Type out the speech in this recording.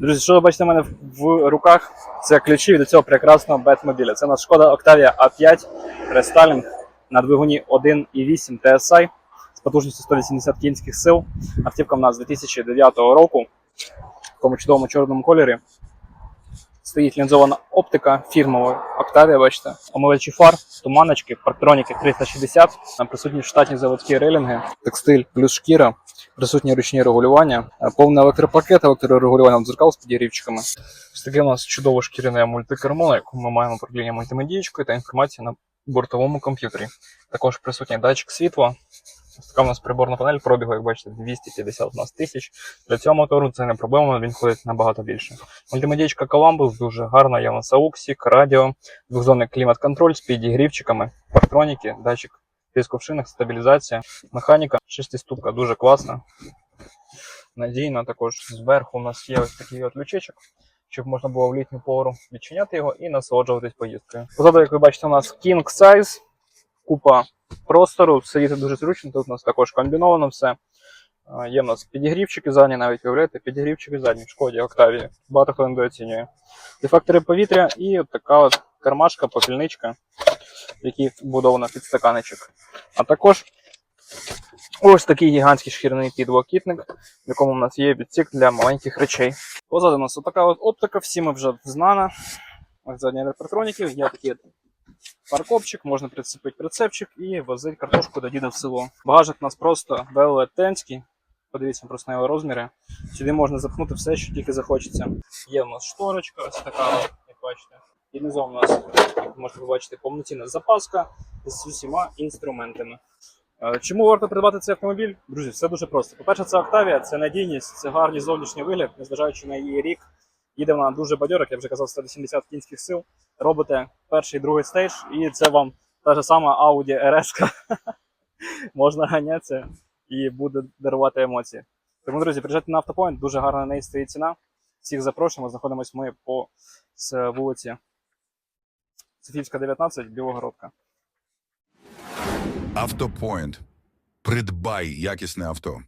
Друзі, що ви бачите в мене в руках? Це ключі від цього прекрасного бетмобіля. Це у нас шкода Octavia A5 рестайлінг на двигуні 1.8 TSI з потужністю 180 кінських сил. Автівка в нас 2009 року в такому чудовому чорному кольорі. Стоїть лінзована оптика фірмова Octavia, бачите, омивачі фар, туманочки, парктроніки 360, там присутні штатні заводські рейлінги, текстиль плюс шкіра, присутні ручні регулювання, е, повний електропакет, електрорегулювання дзеркал з підігрівчиками. Ось таке у нас чудове шкіряне мультикермо, якому ми маємо управління мультимедієчкою та інформацію на бортовому комп'ютері. Також присутній датчик світла. Така у нас приборна панель пробігу, як бачите, 250 у нас тисяч. Для цього мотору це не проблема, він ходить набагато більше. Мультимедієчка Columbus дуже гарна, є у нас радіо, двохзонний клімат-контроль з підігрівчиками, партроніки, датчик тиску в шинах, стабілізація, механіка, шестиступка дуже класна. Надійна також зверху у нас є ось такий от лючечок, щоб можна було в літню пору відчиняти його і насолоджуватись поїздкою. Позаду, як ви бачите, у нас King Size, купа простору, сидіти дуже зручно. Тут у нас також комбіновано все. Є в нас підігрівчики задні, навіть виявляєте, підігрівчики задні в шкоді Октавії. Багато хто недооцінює. Дефектори повітря і от така от кармашка, попільничка, в якій вбудовано підстаканечок. А також ось такий гігантський шкіряний підлокітник, в якому у нас є відсік для маленьких речей. Позаду у нас отака от оптика, всі ми вже знана. Ось задні електроніки, є от паркопчик, можна прицепити прицепчик і возити картошку до діда в село. Багажник у нас просто велетенський. Подивіться просто на його розміри. Сюди можна запхнути все, що тільки захочеться. Є у нас шторочка, ось така, як бачите. І внизу у нас, як можете побачити, повноцінна запаска з усіма інструментами. Е, Чому варто придбати цей автомобіль? Друзі, все дуже просто. По-перше, це Octavia, це надійність, це гарний зовнішній вигляд, незважаючи на її рік. Їде вона дуже бадьора, як я вже казав, 180 кінських сил. Робите перший другий стейдж, і це вам та ж сама Audi RS. Можна ганятися і буде дарувати емоції. Тому, друзі, приїжджайте на автопоінт, дуже гарна на неї стоїть ціна. Всіх запрошуємо. Знаходимося ми по з вулиці Софійська, 19, Білогородка. Автопоінт. Придбай якісне авто.